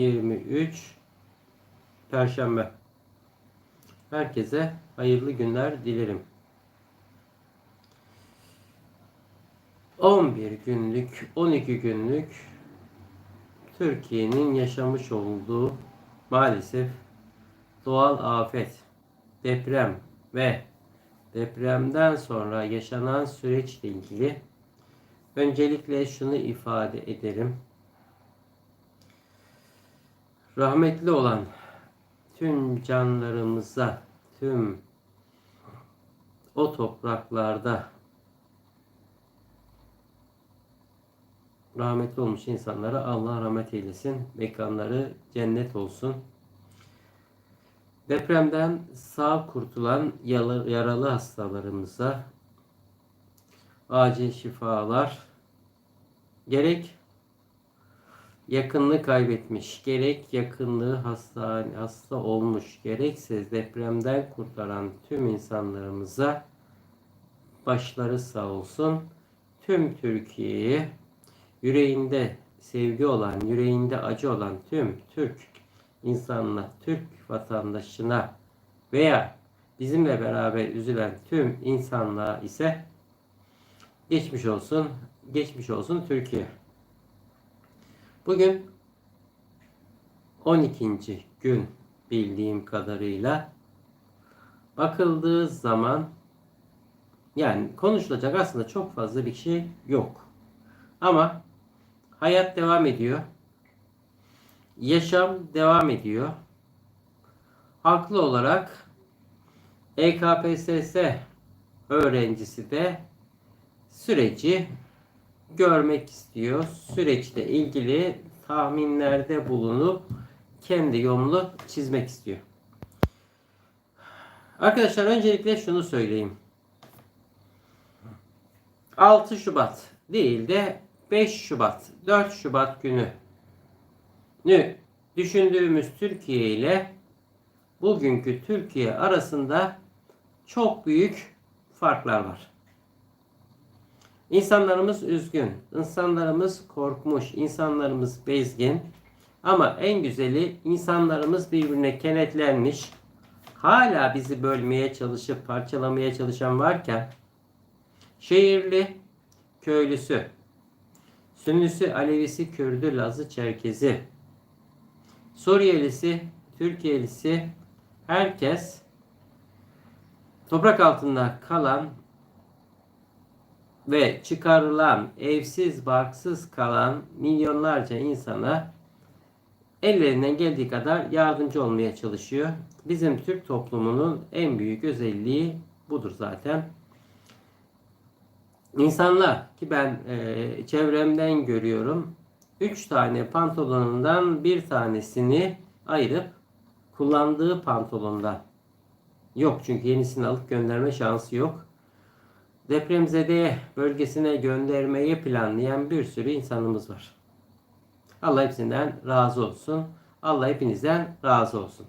2023 Perşembe. Herkese hayırlı günler dilerim. 11 günlük, 12 günlük Türkiye'nin yaşamış olduğu maalesef doğal afet, deprem ve depremden sonra yaşanan süreçle ilgili öncelikle şunu ifade ederim. Rahmetli olan tüm canlarımıza, tüm o topraklarda rahmetli olmuş insanlara Allah rahmet eylesin. Mekanları cennet olsun. Depremden sağ kurtulan yaralı hastalarımıza acil şifalar gerek yakınlığı kaybetmiş, gerek yakınlığı hasta, hasta olmuş, gerekse depremden kurtaran tüm insanlarımıza başları sağ olsun. Tüm Türkiye'ye yüreğinde sevgi olan, yüreğinde acı olan tüm Türk insanına, Türk vatandaşına veya bizimle beraber üzülen tüm insanlığa ise geçmiş olsun, geçmiş olsun Türkiye. Bugün 12. gün bildiğim kadarıyla bakıldığı zaman yani konuşulacak aslında çok fazla bir şey yok. Ama hayat devam ediyor. Yaşam devam ediyor. Haklı olarak EKPSS öğrencisi de süreci görmek istiyor. Süreçle ilgili tahminlerde bulunup kendi yolunu çizmek istiyor. Arkadaşlar öncelikle şunu söyleyeyim. 6 Şubat değil de 5 Şubat, 4 Şubat günü nü düşündüğümüz Türkiye ile bugünkü Türkiye arasında çok büyük farklar var. İnsanlarımız üzgün, insanlarımız korkmuş, insanlarımız bezgin. Ama en güzeli insanlarımız birbirine kenetlenmiş. Hala bizi bölmeye çalışıp parçalamaya çalışan varken şehirli, köylüsü, Sünnisi, Alevisi, Kürdü, Lazı, Çerkezi, Suriyelisi, Türkiye'lisi herkes toprak altında kalan ve çıkarılan, evsiz, barksız kalan milyonlarca insana ellerinden geldiği kadar yardımcı olmaya çalışıyor. Bizim Türk toplumunun en büyük özelliği budur zaten. İnsanlar ki ben e, çevremden görüyorum. Üç tane pantolonundan bir tanesini ayırıp kullandığı pantolonda yok çünkü yenisini alıp gönderme şansı yok. Depremzede bölgesine göndermeyi planlayan bir sürü insanımız var. Allah hepsinden razı olsun. Allah hepinizden razı olsun.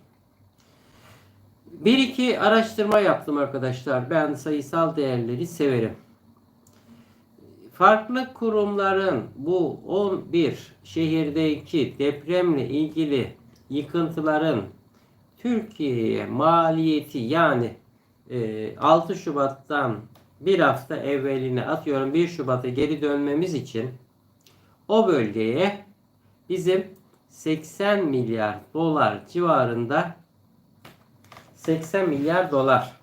Bir iki araştırma yaptım arkadaşlar. Ben sayısal değerleri severim farklı kurumların bu 11 şehirdeki depremle ilgili yıkıntıların Türkiye'ye maliyeti yani 6 Şubat'tan bir hafta evveline atıyorum 1 Şubat'a geri dönmemiz için o bölgeye bizim 80 milyar dolar civarında 80 milyar dolar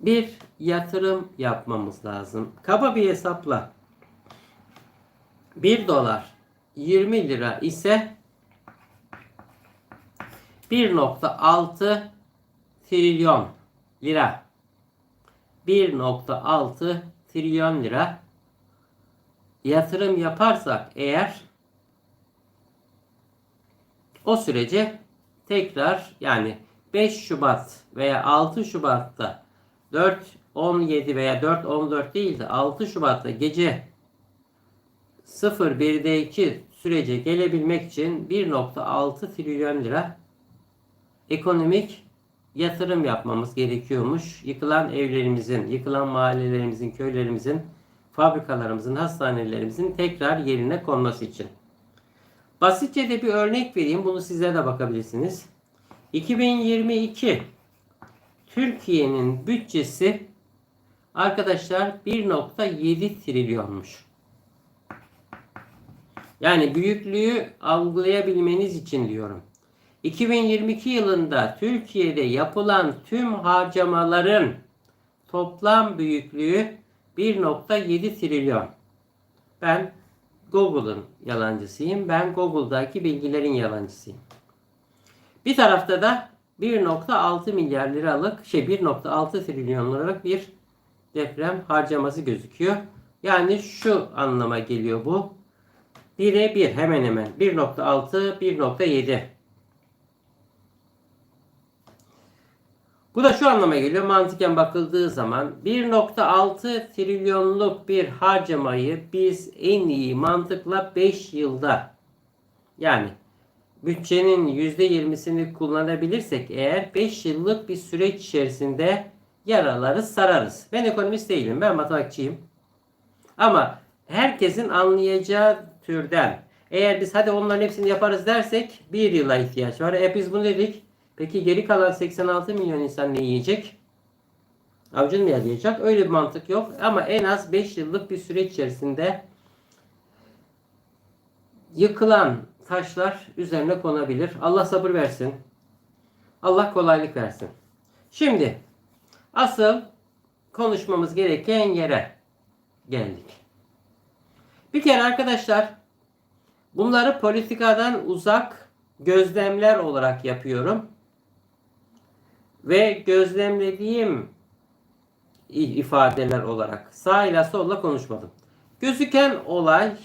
bir yatırım yapmamız lazım. Kaba bir hesapla 1 dolar 20 lira ise 1.6 trilyon lira 1.6 trilyon lira. Yatırım yaparsak eğer o sürece tekrar yani 5 Şubat veya 6 Şubat'ta 4 17 veya 4 14 değil de 6 Şubat'ta gece 01'de 2 sürece gelebilmek için 1.6 trilyon lira. Ekonomik yatırım yapmamız gerekiyormuş. Yıkılan evlerimizin, yıkılan mahallelerimizin, köylerimizin, fabrikalarımızın, hastanelerimizin tekrar yerine konması için. Basitçe de bir örnek vereyim. Bunu sizler de bakabilirsiniz. 2022 Türkiye'nin bütçesi arkadaşlar 1.7 trilyonmuş. Yani büyüklüğü algılayabilmeniz için diyorum. 2022 yılında Türkiye'de yapılan tüm harcamaların toplam büyüklüğü 1.7 trilyon. Ben Google'ın yalancısıyım. Ben Google'daki bilgilerin yalancısıyım. Bir tarafta da 1.6 milyar liralık şey 1.6 trilyon liralık bir deprem harcaması gözüküyor. Yani şu anlama geliyor bu. 1'e 1 hemen hemen 1.6 1.7 Bu da şu anlama geliyor mantıken bakıldığı zaman 1.6 trilyonluk bir harcamayı biz en iyi mantıkla 5 yılda yani bütçenin %20'sini kullanabilirsek eğer 5 yıllık bir süreç içerisinde yaraları sararız. Ben ekonomist değilim ben matematikçiyim. Ama herkesin anlayacağı türden eğer biz hadi onların hepsini yaparız dersek bir yıla ihtiyaç var. E biz bunu dedik. Peki geri kalan 86 milyon insan ne yiyecek? Avcın mı yalayacak? Öyle bir mantık yok. Ama en az 5 yıllık bir süreç içerisinde yıkılan taşlar üzerine konabilir. Allah sabır versin. Allah kolaylık versin. Şimdi asıl konuşmamız gereken yere geldik. Bir kere arkadaşlar bunları politikadan uzak gözlemler olarak yapıyorum. Ve gözlemlediğim ifadeler olarak sağ ile solla konuşmadım. Gözüken olay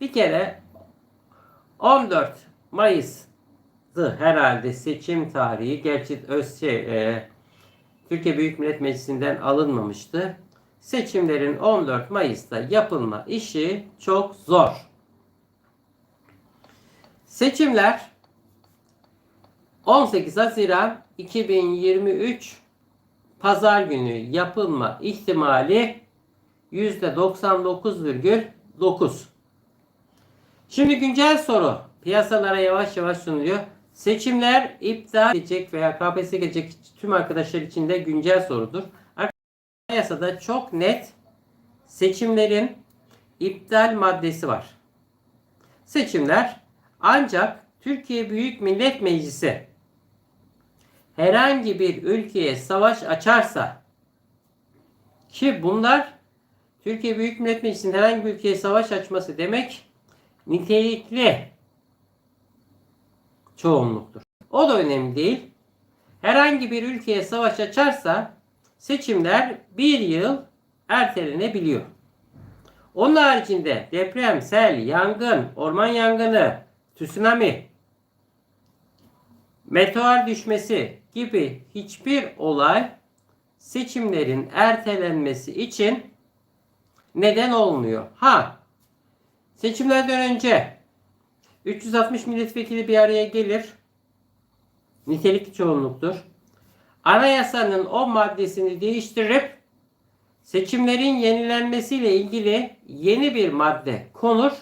bir kere 14 Mayıs'tı herhalde seçim tarihi. Gerçi öz şey, e, Türkiye Büyük Millet Meclisi'nden alınmamıştı. Seçimlerin 14 Mayıs'ta yapılma işi çok zor. Seçimler 18 Haziran 2023 Pazar günü yapılma ihtimali %99,9. Şimdi güncel soru piyasalara yavaş yavaş sunuluyor. Seçimler iptal edecek veya KPSS gelecek tüm arkadaşlar için de güncel sorudur. Yasada çok net seçimlerin iptal maddesi var. Seçimler ancak Türkiye Büyük Millet Meclisi herhangi bir ülkeye savaş açarsa ki bunlar Türkiye Büyük Millet Meclisi'nin herhangi bir ülkeye savaş açması demek nitelikli çoğunluktur. O da önemli değil. Herhangi bir ülkeye savaş açarsa seçimler bir yıl ertelenebiliyor. Onun haricinde deprem, sel, yangın, orman yangını, tsunami, meteor düşmesi gibi hiçbir olay seçimlerin ertelenmesi için neden olmuyor. Ha, seçimlerden önce 360 milletvekili bir araya gelir. Nitelikli çoğunluktur. Anayasanın o maddesini değiştirip seçimlerin yenilenmesiyle ilgili yeni bir madde konur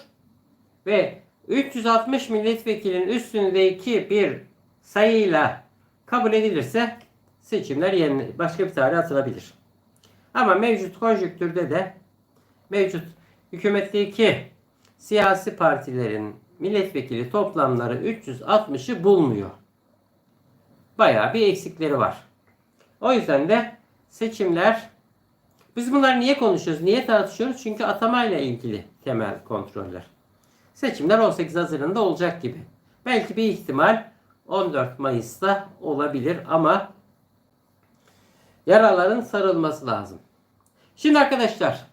ve 360 milletvekilinin üstündeki bir sayıyla kabul edilirse seçimler yeni başka bir tarih atılabilir. Ama mevcut konjüktürde de mevcut hükümetteki siyasi partilerin milletvekili toplamları 360'ı bulmuyor. Bayağı bir eksikleri var. O yüzden de seçimler biz bunları niye konuşuyoruz? Niye tartışıyoruz? Çünkü atamayla ilgili temel kontroller. Seçimler 18 Haziran'da olacak gibi. Belki bir ihtimal 14 Mayıs'ta olabilir ama yaraların sarılması lazım. Şimdi arkadaşlar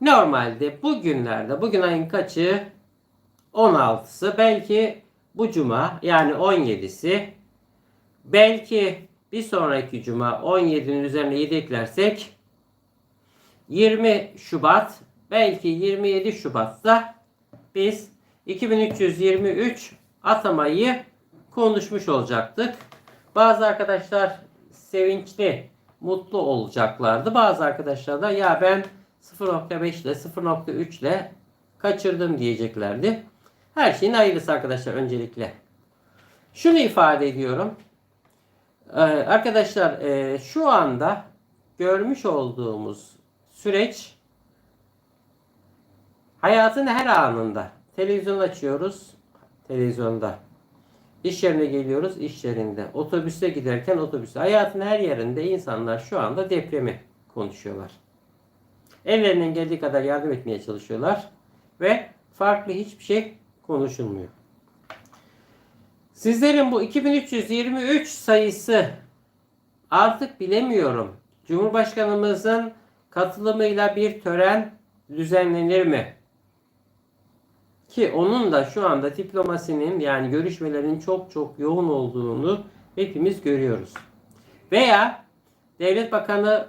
normalde bugünlerde bugün ayın kaçı? 16'sı belki bu cuma yani 17'si belki bir sonraki cuma 17'nin üzerine 7 eklersek 20 Şubat belki 27 Şubat'ta biz 2323 atamayı konuşmuş olacaktık. Bazı arkadaşlar sevinçli, mutlu olacaklardı. Bazı arkadaşlar da ya ben 0.5 ile 0.3 ile kaçırdım diyeceklerdi. Her şeyin hayırlısı arkadaşlar öncelikle. Şunu ifade ediyorum. Ee, arkadaşlar e, şu anda görmüş olduğumuz süreç hayatın her anında. Televizyon açıyoruz. Televizyonda. İş yerine geliyoruz. iş yerinde. Otobüste giderken otobüste. Hayatın her yerinde insanlar şu anda depremi konuşuyorlar. Ellerinden geldiği kadar yardım etmeye çalışıyorlar. Ve farklı hiçbir şey konuşulmuyor. Sizlerin bu 2323 sayısı artık bilemiyorum. Cumhurbaşkanımızın katılımıyla bir tören düzenlenir mi? Ki onun da şu anda diplomasinin yani görüşmelerin çok çok yoğun olduğunu hepimiz görüyoruz. Veya Devlet Bakanı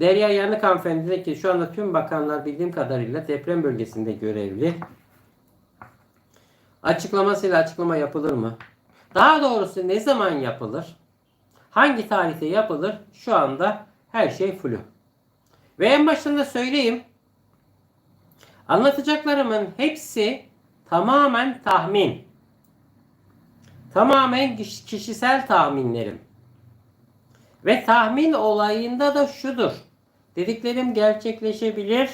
Derya Yanık hanımefendi de ki şu anda tüm bakanlar bildiğim kadarıyla deprem bölgesinde görevli. Açıklamasıyla açıklama yapılır mı? Daha doğrusu ne zaman yapılır? Hangi tarihte yapılır? Şu anda her şey flu. Ve en başında söyleyeyim. Anlatacaklarımın hepsi tamamen tahmin. Tamamen kişisel tahminlerim. Ve tahmin olayında da şudur. Dediklerim gerçekleşebilir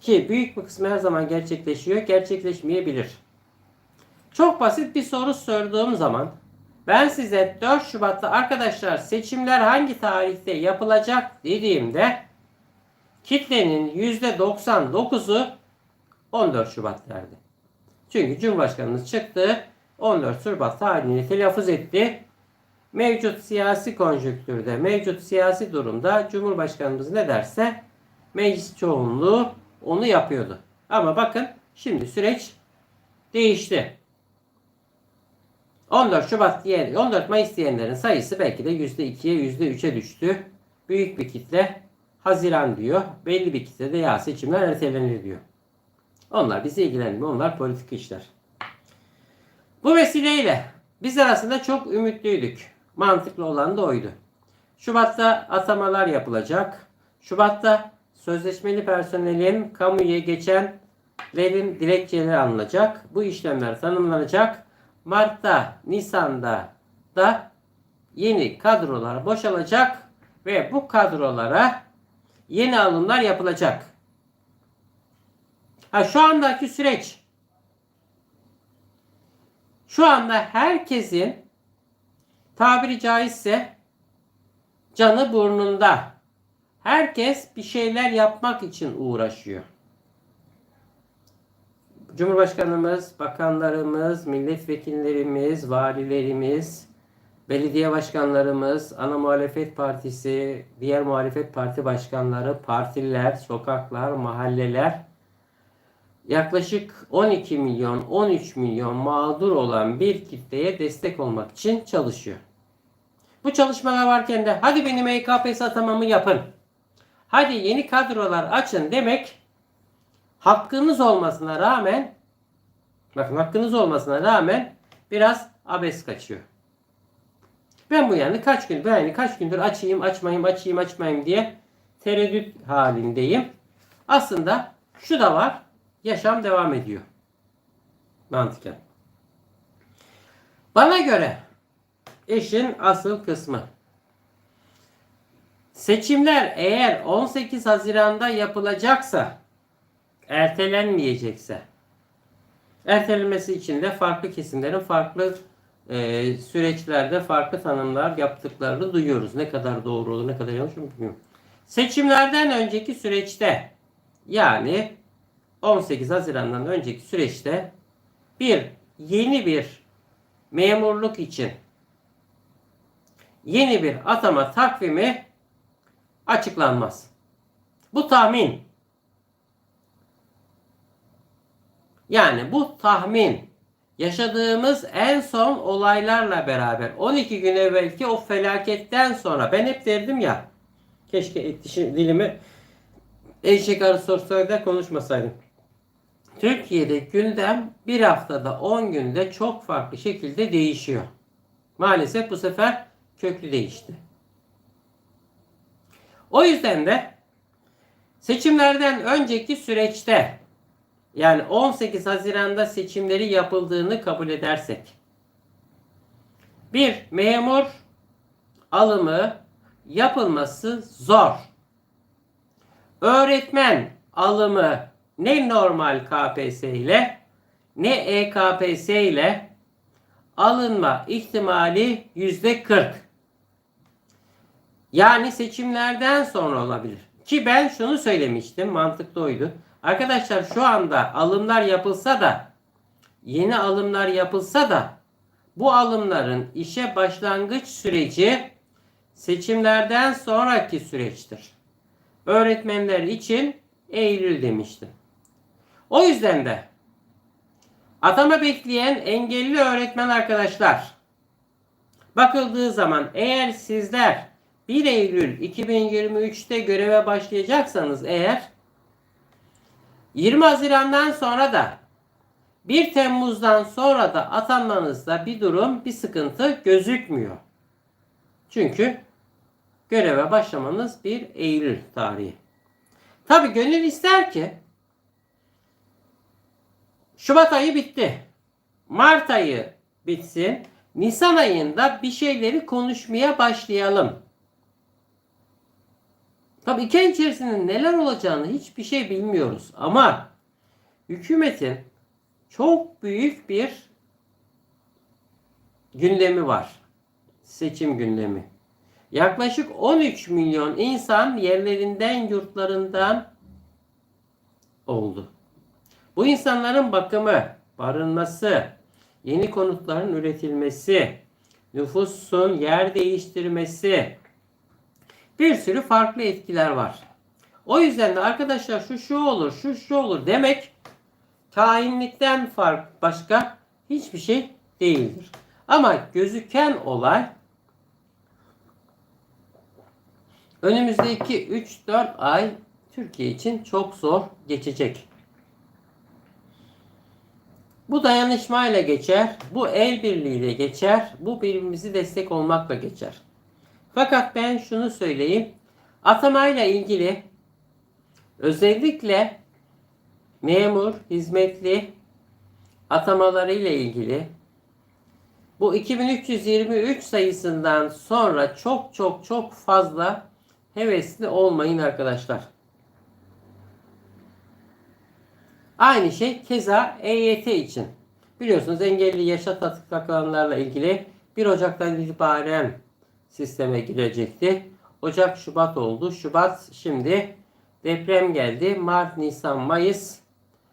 ki büyük bir kısmı her zaman gerçekleşiyor, gerçekleşmeyebilir. Çok basit bir soru sorduğum zaman ben size 4 Şubat'ta arkadaşlar seçimler hangi tarihte yapılacak dediğimde kitlenin %99'u 14 Şubat derdi. Çünkü Cumhurbaşkanımız çıktı 14 Şubat tarihini telaffuz etti. Mevcut siyasi konjüktürde, mevcut siyasi durumda Cumhurbaşkanımız ne derse meclis çoğunluğu onu yapıyordu. Ama bakın şimdi süreç değişti. 14 Şubat diyen, 14 Mayıs diyenlerin sayısı belki de %2'ye %3'e düştü. Büyük bir kitle Haziran diyor. Belli bir kitle de ya seçimler ertelenir diyor. Onlar bizi ilgilenmiyor. Onlar politik işler. Bu vesileyle biz arasında çok ümitliydik. Mantıklı olan da oydu. Şubat'ta atamalar yapılacak. Şubat'ta sözleşmeli personelin kamuya geçenlerin dilekçeleri alınacak. Bu işlemler tanımlanacak. Mart'ta, Nisan'da da yeni kadrolar boşalacak ve bu kadrolara yeni alımlar yapılacak. Ha, şu andaki süreç şu anda herkesin tabiri caizse canı burnunda. Herkes bir şeyler yapmak için uğraşıyor. Cumhurbaşkanımız, bakanlarımız, milletvekillerimiz, valilerimiz, belediye başkanlarımız, ana muhalefet partisi, diğer muhalefet parti başkanları, partiler, sokaklar, mahalleler yaklaşık 12 milyon, 13 milyon mağdur olan bir kitleye destek olmak için çalışıyor. Bu çalışmalar varken de hadi benim EKP atamamı yapın. Hadi yeni kadrolar açın demek hakkınız olmasına rağmen bakın hakkınız olmasına rağmen biraz abes kaçıyor. Ben bu yani kaç gün ben yani kaç gündür açayım açmayayım açayım açmayayım diye tereddüt halindeyim. Aslında şu da var. Yaşam devam ediyor. Mantıken. Bana göre işin asıl kısmı. Seçimler eğer 18 Haziran'da yapılacaksa ertelenmeyecekse ertelenmesi için de farklı kesimlerin farklı e, süreçlerde farklı tanımlar yaptıklarını duyuyoruz. Ne kadar doğru olur, ne kadar yanlış bilmiyorum. Seçimlerden önceki süreçte yani 18 Haziran'dan önceki süreçte bir yeni bir memurluk için yeni bir atama takvimi açıklanmaz. Bu tahmin. Yani bu tahmin yaşadığımız en son olaylarla beraber 12 gün evvelki o felaketten sonra ben hep derdim ya keşke dilimi eşek arı sorsaydı konuşmasaydım. Türkiye'de gündem bir haftada 10 günde çok farklı şekilde değişiyor. Maalesef bu sefer köklü değişti. O yüzden de seçimlerden önceki süreçte Yani 18 Haziran'da seçimleri yapıldığını kabul edersek. Bir memur alımı yapılması zor. Öğretmen alımı ne normal KPSS ile ne EKPS ile alınma ihtimali yüzde 40. Yani seçimlerden sonra olabilir. Ki ben şunu söylemiştim, mantıklı oydu. Arkadaşlar şu anda alımlar yapılsa da yeni alımlar yapılsa da bu alımların işe başlangıç süreci seçimlerden sonraki süreçtir. Öğretmenler için Eylül demiştim. O yüzden de atama bekleyen engelli öğretmen arkadaşlar bakıldığı zaman eğer sizler 1 Eylül 2023'te göreve başlayacaksanız eğer 20 Haziran'dan sonra da 1 Temmuz'dan sonra da atanmanızda bir durum, bir sıkıntı gözükmüyor. Çünkü göreve başlamanız 1 Eylül tarihi. Tabi gönül ister ki Şubat ayı bitti. Mart ayı bitsin. Nisan ayında bir şeyleri konuşmaya başlayalım. Tabii iki ay içerisinde neler olacağını hiçbir şey bilmiyoruz. Ama hükümetin çok büyük bir gündemi var. Seçim gündemi. Yaklaşık 13 milyon insan yerlerinden, yurtlarından oldu. Bu insanların bakımı, barınması, yeni konutların üretilmesi, nüfusun yer değiştirmesi, bir sürü farklı etkiler var. O yüzden de arkadaşlar şu şu olur, şu şu olur demek kainlikten fark başka hiçbir şey değildir. Ama gözüken olay önümüzdeki 3-4 ay Türkiye için çok zor geçecek. Bu dayanışmayla geçer, bu el birliğiyle geçer, bu birbirimizi destek olmakla geçer. Fakat ben şunu söyleyeyim. Atamayla ilgili özellikle memur, hizmetli atamaları ile ilgili bu 2323 sayısından sonra çok çok çok fazla hevesli olmayın arkadaşlar. Aynı şey keza EYT için. Biliyorsunuz engelli yaşa takılanlarla ilgili 1 Ocak'tan itibaren sisteme girecekti. Ocak, Şubat oldu. Şubat şimdi deprem geldi. Mart, Nisan, Mayıs.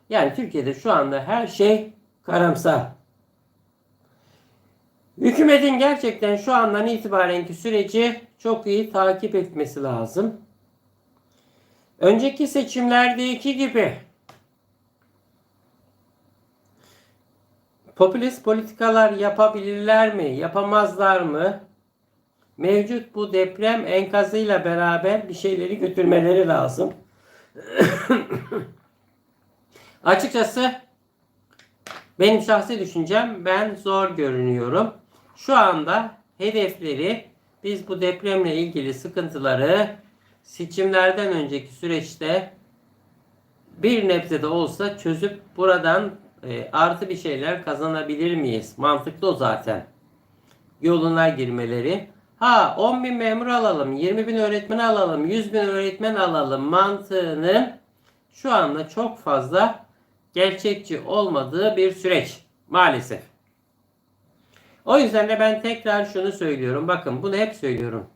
Yani Türkiye'de şu anda her şey karamsar. Hükümetin gerçekten şu andan itibarenki süreci çok iyi takip etmesi lazım. Önceki seçimlerdeki gibi popülist politikalar yapabilirler mi, yapamazlar mı? Mevcut bu deprem enkazıyla beraber bir şeyleri götürmeleri lazım. Açıkçası benim şahsi düşüncem ben zor görünüyorum. Şu anda hedefleri biz bu depremle ilgili sıkıntıları seçimlerden önceki süreçte bir nebze de olsa çözüp buradan e, artı bir şeyler kazanabilir miyiz? Mantıklı o zaten. Yoluna girmeleri. Ha 10 bin memur alalım, 20 bin öğretmen alalım, 100 bin öğretmen alalım mantığının şu anda çok fazla gerçekçi olmadığı bir süreç maalesef. O yüzden de ben tekrar şunu söylüyorum. Bakın bunu hep söylüyorum.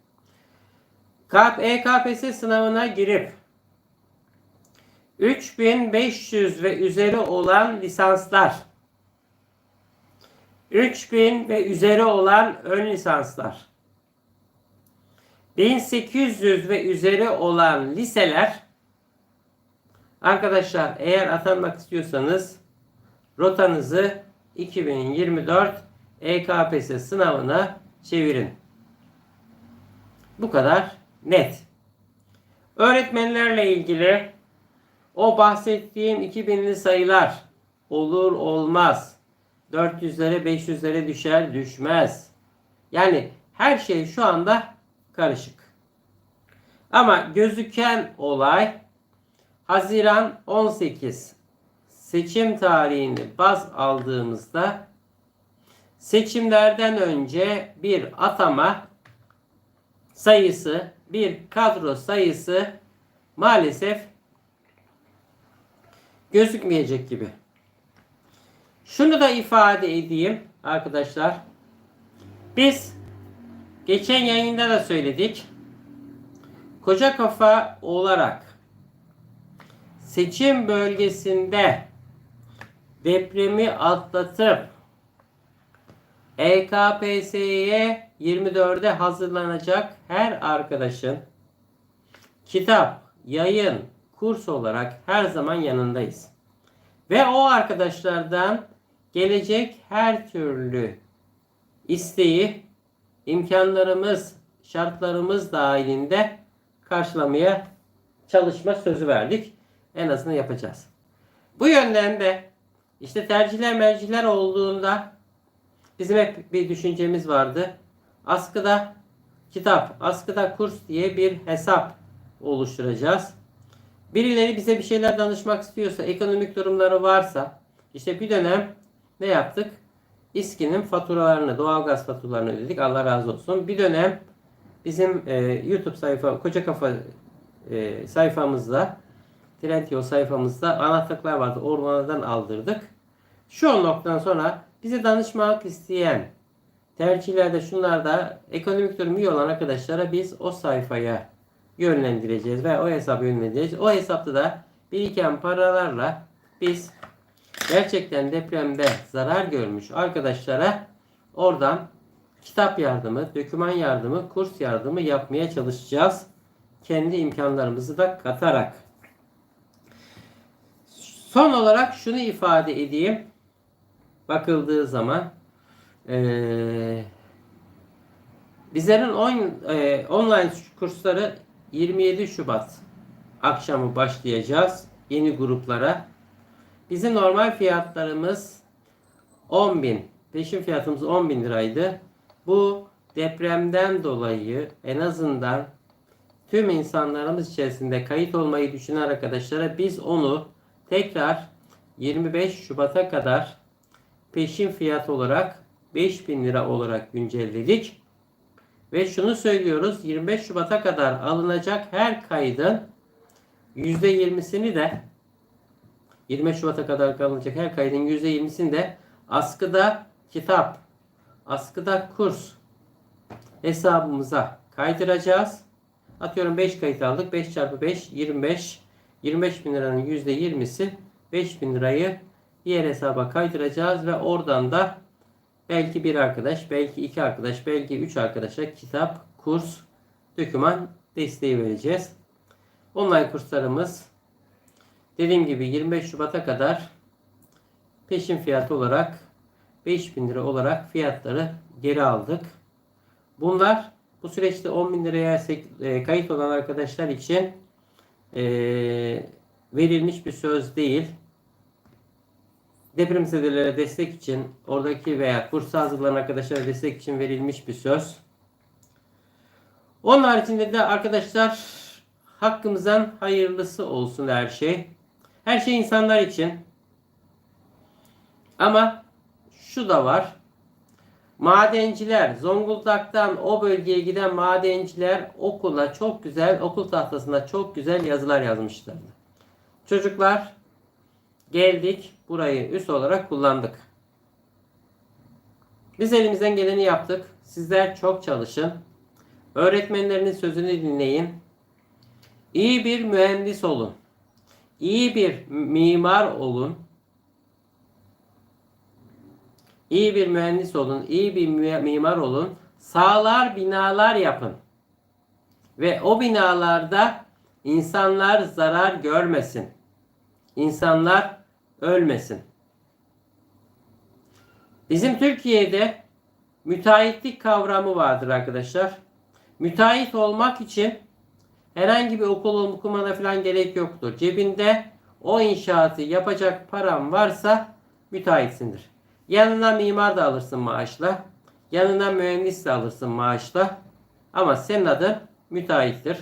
EKPS sınavına girip 3500 ve üzeri olan lisanslar 3000 ve üzeri olan ön lisanslar 1800 ve üzeri olan liseler arkadaşlar eğer atanmak istiyorsanız rotanızı 2024 EKPS sınavına çevirin. Bu kadar net. Öğretmenlerle ilgili o bahsettiğim 2000'li sayılar olur olmaz. 400'lere 500'lere düşer düşmez. Yani her şey şu anda karışık. Ama gözüken olay Haziran 18 seçim tarihini baz aldığımızda seçimlerden önce bir atama sayısı, bir kadro sayısı maalesef gözükmeyecek gibi. Şunu da ifade edeyim arkadaşlar. Biz geçen yayında da söyledik. Koca kafa olarak seçim bölgesinde depremi atlatıp EKPS'ye 24'e hazırlanacak her arkadaşın kitap, yayın, kurs olarak her zaman yanındayız. Ve o arkadaşlardan gelecek her türlü isteği imkanlarımız, şartlarımız dahilinde karşılamaya çalışma sözü verdik. En azından yapacağız. Bu yönden de işte tercihler mercihler olduğunda bizim hep bir düşüncemiz vardı. Askıda kitap, askıda kurs diye bir hesap oluşturacağız. Birileri bize bir şeyler danışmak istiyorsa, ekonomik durumları varsa, işte bir dönem ne yaptık? İSKİ'nin faturalarını, doğalgaz faturalarını ödedik. Allah razı olsun. Bir dönem bizim e, YouTube sayfa, Koca Kafa e, sayfamızda, Trendyol sayfamızda anahtarlıklar vardı. Ormanlardan aldırdık. Şu noktadan sonra bize danışmak isteyen tercihlerde şunlarda ekonomik durumu iyi olan arkadaşlara biz o sayfaya yönlendireceğiz ve o hesabı yönlendireceğiz. O hesapta da biriken paralarla biz gerçekten depremde zarar görmüş arkadaşlara oradan kitap yardımı, doküman yardımı, kurs yardımı yapmaya çalışacağız. Kendi imkanlarımızı da katarak. Son olarak şunu ifade edeyim. Bakıldığı zaman ee, bizlerin on, e, online kursları 27 Şubat akşamı başlayacağız yeni gruplara. Bizim normal fiyatlarımız 10 bin. Peşin fiyatımız 10 bin liraydı. Bu depremden dolayı en azından tüm insanlarımız içerisinde kayıt olmayı düşünen arkadaşlara biz onu tekrar 25 Şubat'a kadar peşin fiyat olarak 5000 lira olarak güncelledik. Ve şunu söylüyoruz 25 Şubat'a kadar alınacak her kaydın %20'sini de 25 Şubat'a kadar alınacak her kaydın %20'sini de askıda kitap, askıda kurs hesabımıza kaydıracağız. Atıyorum 5 kayıt aldık. 5 çarpı 5 25. 25 bin liranın %20'si 5 bin lirayı diğer hesaba kaydıracağız ve oradan da belki bir arkadaş, belki iki arkadaş, belki üç arkadaşa kitap, kurs, doküman desteği vereceğiz. Online kurslarımız dediğim gibi 25 Şubat'a kadar peşin fiyatı olarak 5000 lira olarak fiyatları geri aldık. Bunlar bu süreçte 10 bin liraya e, kayıt olan arkadaşlar için e, verilmiş bir söz değil depremzedelere destek için oradaki veya kursa hazırlanan arkadaşlara destek için verilmiş bir söz. Onun haricinde de arkadaşlar hakkımızdan hayırlısı olsun her şey. Her şey insanlar için. Ama şu da var. Madenciler, Zonguldak'tan o bölgeye giden madenciler okula çok güzel, okul tahtasında çok güzel yazılar yazmışlardı. Çocuklar geldik burayı üst olarak kullandık. Biz elimizden geleni yaptık. Sizler çok çalışın. Öğretmenlerinin sözünü dinleyin. İyi bir mühendis olun. İyi bir mimar olun. İyi bir mühendis olun, iyi bir mimar olun. Sağlar binalar yapın. Ve o binalarda insanlar zarar görmesin. İnsanlar ölmesin. Bizim Türkiye'de müteahhitlik kavramı vardır arkadaşlar. Müteahhit olmak için herhangi bir okul okumana falan gerek yoktur. Cebinde o inşaatı yapacak param varsa müteahhitsindir. Yanına mimar da alırsın maaşla. Yanına mühendis de alırsın maaşla. Ama senin adın müteahhittir.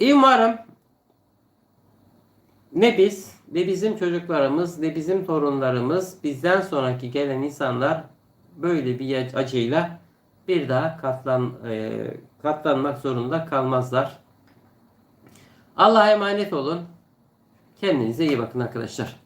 Umarım ne biz ne bizim çocuklarımız ne bizim torunlarımız bizden sonraki gelen insanlar böyle bir acıyla bir daha katlan e, katlanmak zorunda kalmazlar. Allah'a emanet olun. Kendinize iyi bakın arkadaşlar.